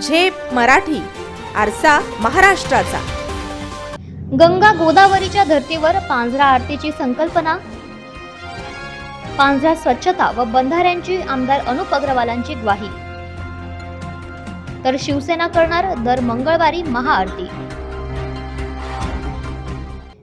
झेप मराठी आरसा महाराष्ट्राचा. गंगा गोदावरीच्या धर्तीवर पांझरा आरतीची संकल्पना. पांझरा स्वच्छता व बंधाऱ्यांची आमदार अनुप अग्रवालांची ग्वाही. तर शिवसेना करणार दर मंगळवारी महाआरती.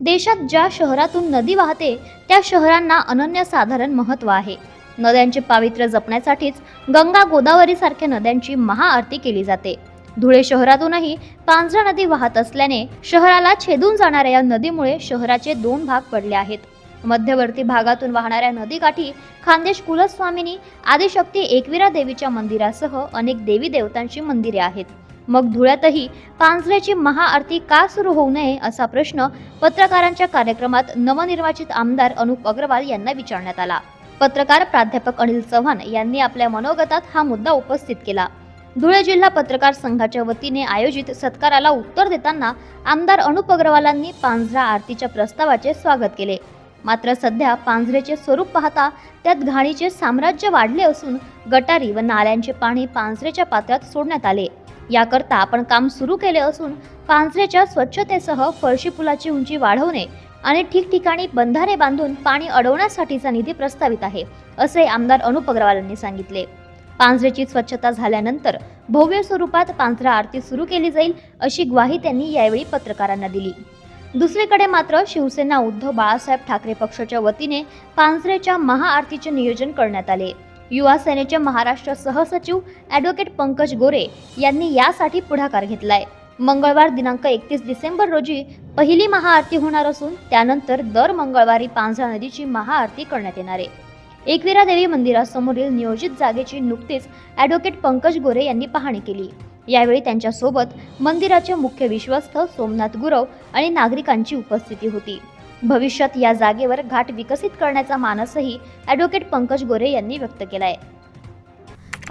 देशात ज्या शहरातून नदी वाहते त्या शहरांना अनन्यसाधारण महत्त्व आहे. नद्यांचे पावित्र्य जपण्यासाठीच गंगा गोदावरी सारख्या नद्यांची महाआरती केली जाते. धुळे शहरातूनही पांझरा नदी वाहत असल्याने शहराला छेदून जाणाऱ्या या नदीमुळे शहराचे दोन भाग पडले आहेत. मध्यवर्ती भागातून वाहणाऱ्या नदीकाठी खानदेश कुलस्वामिनी आदिशक्ती एकविरा देवीच्या मंदिरासह अनेक देवी देवतांची मंदिरे आहेत. मग धुळ्यातही पांझऱ्याची महाआरती का सुरू होऊ नये असा प्रश्न पत्रकारांच्या कार्यक्रमात नवनिर्वाचित आमदार अनुप अग्रवाल यांना विचारण्यात आला. पत्रकार प्राध्यापक अनिल चव्हाण यांनी आपल्या मनोगतात हा मुद्दा उपस्थित केला. धुळे जिल्हा पत्रकार संघाच्या वतीने आयोजित सत्काराला उत्तर देताना आमदार अनुप अग्रवालांनी पांझरा आरतीच्या प्रस्तावाचे स्वागत केले. मात्र सध्या पांझरेचे स्वरूप पाहता त्यात घाणीचे साम्राज्य वाढले असून गटारी व नाल्यांचे पाणी पांझरेच्या पात्रात सोडण्यात आले. याकरता आपण काम सुरू केले असून पांझरेच्या स्वच्छतेसह फरशी पुलाची उंची वाढवणे आणि ठिकठिकाणी बंधारे बांधून पाणी अडवण्यासाठीचा निधी प्रस्तावित आहे असे आमदार अनुप अग्रवाल यांनी सांगितले. पांझरेची स्वच्छता झाल्यानंतर भव्य स्वरूपात पांझरा आरती सुरू केली जाईल अशी ग्वाही त्यांनी यावेळी पत्रकारांना दिली. दुसरीकडे मात्र शिवसेना उद्धव बाळासाहेब ठाकरे पक्षाच्या वतीने पांझरेच्या महाआरतीचे नियोजन करण्यात आले. युवा सेनेचे महाराष्ट्र सहसचिव ॲडव्होकेट पंकज गोरे यांनी यासाठी पुढाकार घेतलाय. मंगळवार दिनांक एकतीस डिसेंबर रोजी पहिली महाआरती होणार असून त्यानंतर दर मंगळवारी पांझरा नदीची महाआरती करण्यात येणार आहे. एकविरा देवी मंदिरासमोरील नियोजित जागेची नुकतीच ॲडव्होकेट पंकज गोरे यांनी पाहणी केली. यावेळी त्यांच्यासोबत मंदिराचे मुख्य विश्वस्त सोमनाथ गुरव आणि नागरिकांची उपस्थिती होती. भविष्यात या जागेवर घाट विकसित करण्याचा मानसही ॲडव्होकेट पंकज गोरे यांनी व्यक्त केला आहे